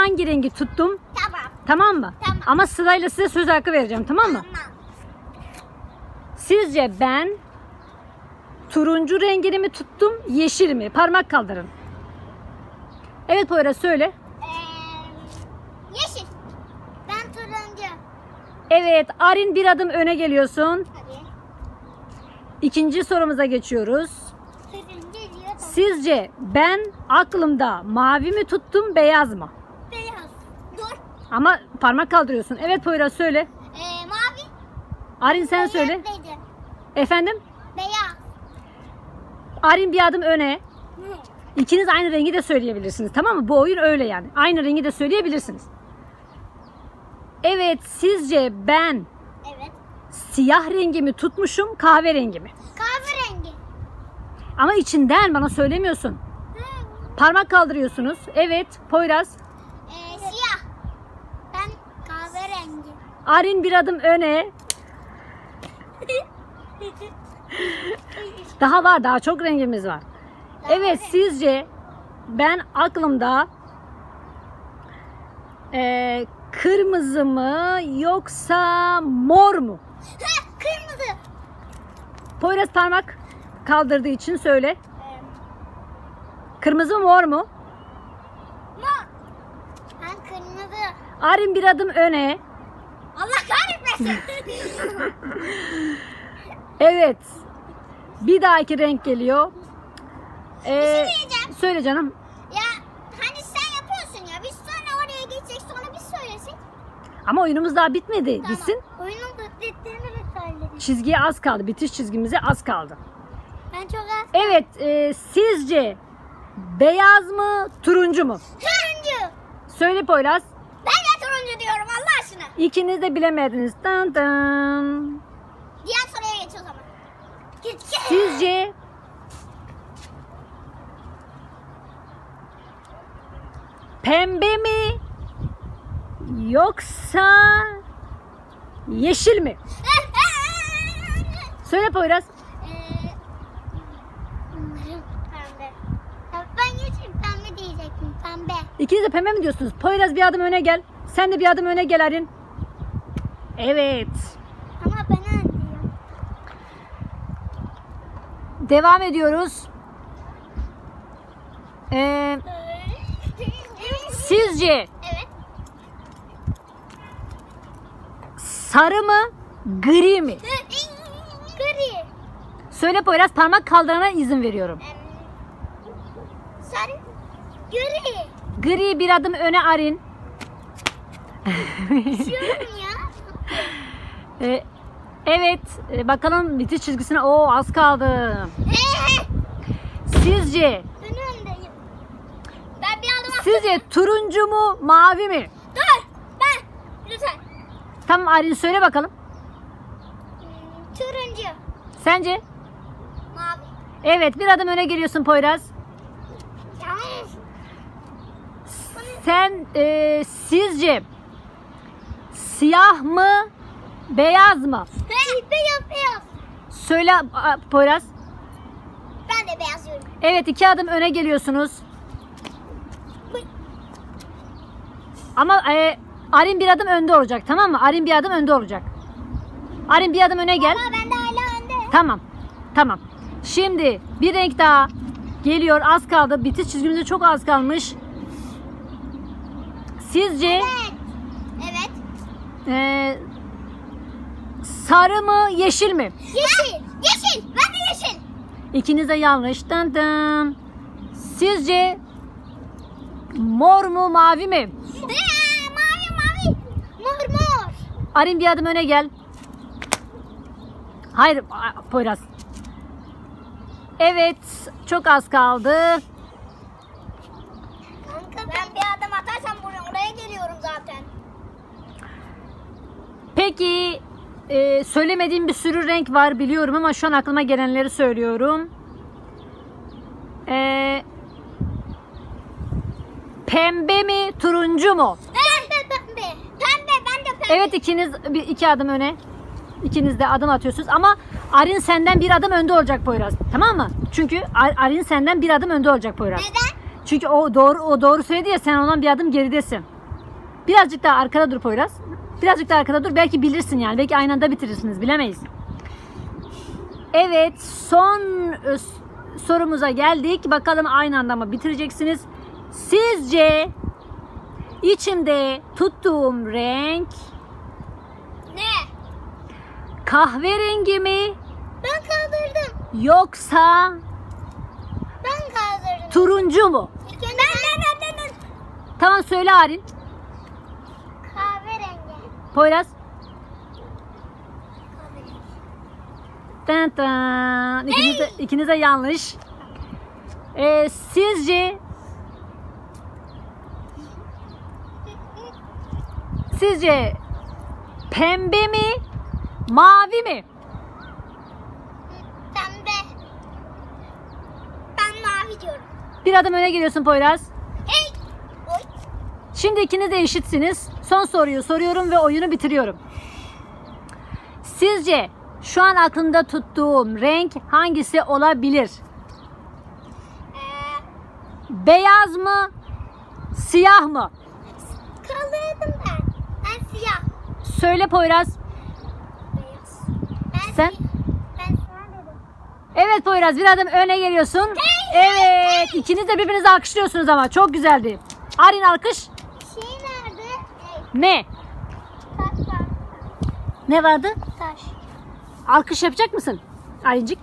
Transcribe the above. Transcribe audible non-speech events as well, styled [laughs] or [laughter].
hangi rengi tuttum? Tamam. Tamam mı? Tamam. Ama sırayla size söz hakkı vereceğim tamam mı? Tamam. Sizce ben turuncu rengini mi tuttum, yeşil mi? Parmak kaldırın. Evet Poyraz söyle. Ee, yeşil. Ben turuncu. Evet Arin bir adım öne geliyorsun. Hadi. İkinci sorumuza geçiyoruz. Turuncu diyor. Tamam. Sizce ben aklımda mavi mi tuttum, beyaz mı? Ama parmak kaldırıyorsun. Evet Poyraz söyle. Ee, mavi. Arin sen Beyaz söyle. dedi. Efendim? Beyaz. Arin bir adım öne. Hı. İkiniz aynı rengi de söyleyebilirsiniz. Tamam mı? Bu oyun öyle yani. Aynı rengi de söyleyebilirsiniz. Evet, sizce ben Evet. siyah rengimi tutmuşum, kahverengi mi? Kahverengi. Ama içinden bana söylemiyorsun. Hı. Parmak kaldırıyorsunuz. Evet, Poyraz. Ee, siyah. Ben kahverengi. Arin bir adım öne. Daha var, daha çok rengimiz var. Evet, sizce ben aklımda eee, kırmızı mı yoksa mor mu? Kırmızı. Poyraz parmak kaldırdığı için söyle. Ee, Kırmızı mı mor mu? mor. Ben kırmızı. Arin bir adım öne. Allah kahretmesin. [laughs] Evet. Bir dahaki renk geliyor. Ee, diyeceğim. söyle canım. ya hani sen yapıyorsun ya. Biz sonra oraya geçecek sonra biz söylesek. Ama oyunumuz daha bitmedi. Tamam. Bitsin. Oyunun bittiğini mi söyledin? Çizgiye az kaldı. Bitiş çizgimize az kaldı. Ben çok az. Evet. e, sizce beyaz mı turuncu mu? Turuncu. Söyle Poyraz. Ben de turuncu diyorum Allah aşkına. İkiniz de bilemediniz. Dın dın. Diğer soruya geç o zaman. Git git. Sizce pembe mi yoksa yeşil mi? [laughs] Söyle Poyraz. Ee. İkiniz de pembe mi diyorsunuz? Poyraz bir adım öne gel. Sen de bir adım öne gel Arin. Evet. Ama ben öndeyim. Devam ediyoruz. Ee, sizce Evet. sarı mı gri mi? Gri. Söyle Poyraz parmak kaldırana izin veriyorum. Sarı. Gri. Gri bir adım öne Arin. Diyorum ya. Ee, evet e, bakalım bitiş çizgisine. Oo az kaldı. [laughs] Sizce ben öndeyim. Ben bir adım sizce turuncu mu mavi mi? Dur. Ben. Lütfen. Tamam Arin söyle bakalım. Hmm, Turuncu. Sence? Mavi. Evet bir adım öne geliyorsun Poyraz. Sen e, sizce siyah mı beyaz mı? Beyaz beyaz. Söyle a, Poyraz. Ben de beyaz diyorum. Evet iki adım öne geliyorsunuz. Ama e, Arin bir adım önde olacak tamam mı? Arin bir adım önde olacak. Arin bir adım öne gel. Ama ben de hala önde. Tamam. Tamam. Şimdi bir renk daha geliyor. Az kaldı. Bitiş çizgimize çok az kalmış. Sizce. Evet. E, sarı mı yeşil mi? Yeşil. Yeşil. Ben de yeşil. İkiniz de yanlış. Dın dın. Sizce mor mu mavi mi? Ee, mavi mavi. Mor mor. Arin bir adım öne gel. Hayır Poyraz. Evet çok az kaldı. Kanka ben bir adım atarsam buraya geliyorum zaten. Peki e, söylemediğim bir sürü renk var biliyorum ama şu an aklıma gelenleri söylüyorum. E, pembe mi turuncu mu? Pembe pembe. Pembe ben de pembe. Evet ikiniz bir iki adım öne. İkiniz de adım atıyorsunuz ama Arin senden bir adım önde olacak Poyraz. Tamam mı? Çünkü Ar- Arin senden bir adım önde olacak Poyraz. Neden? Çünkü o doğru o doğru söyledi ya sen ondan bir adım geridesin. Birazcık daha arkada dur Poyraz. Birazcık daha arkada dur. Belki bilirsin yani. Belki aynı anda bitirirsiniz. Bilemeyiz. Evet. Son e, sorumuza geldik. Bakalım aynı anda mı bitireceksiniz? Sizce içimde tuttuğum renk Ne? kahverengi mi Ben kaldırdım. yoksa Ben kaldırdım. turuncu mu? Önce ben, ben, ben, ben. Tamam söyle Arin. Poyraz. Tan tan. İkiniz de, ikiniz de yanlış. Ee, sizce sizce pembe mi mavi mi? Pembe. Ben mavi diyorum. Bir adım öne geliyorsun Poyraz. Hey. Oy. Şimdi ikiniz de eşitsiniz. Son soruyu soruyorum ve oyunu bitiriyorum. Sizce şu an aklımda tuttuğum renk hangisi olabilir? Ee, Beyaz mı? Siyah mı? kaldırdım ben. Ben siyah. Söyle Poyraz. Beyaz. Ben Sen? siyah. Ben siyah dedim. Evet Poyraz bir adım öne geliyorsun. Evet ikiniz de birbirinizi alkışlıyorsunuz ama çok güzeldi. Arin alkış. Ne? Taş var. Ne vardı? Taş. Alkış yapacak mısın? Arincik.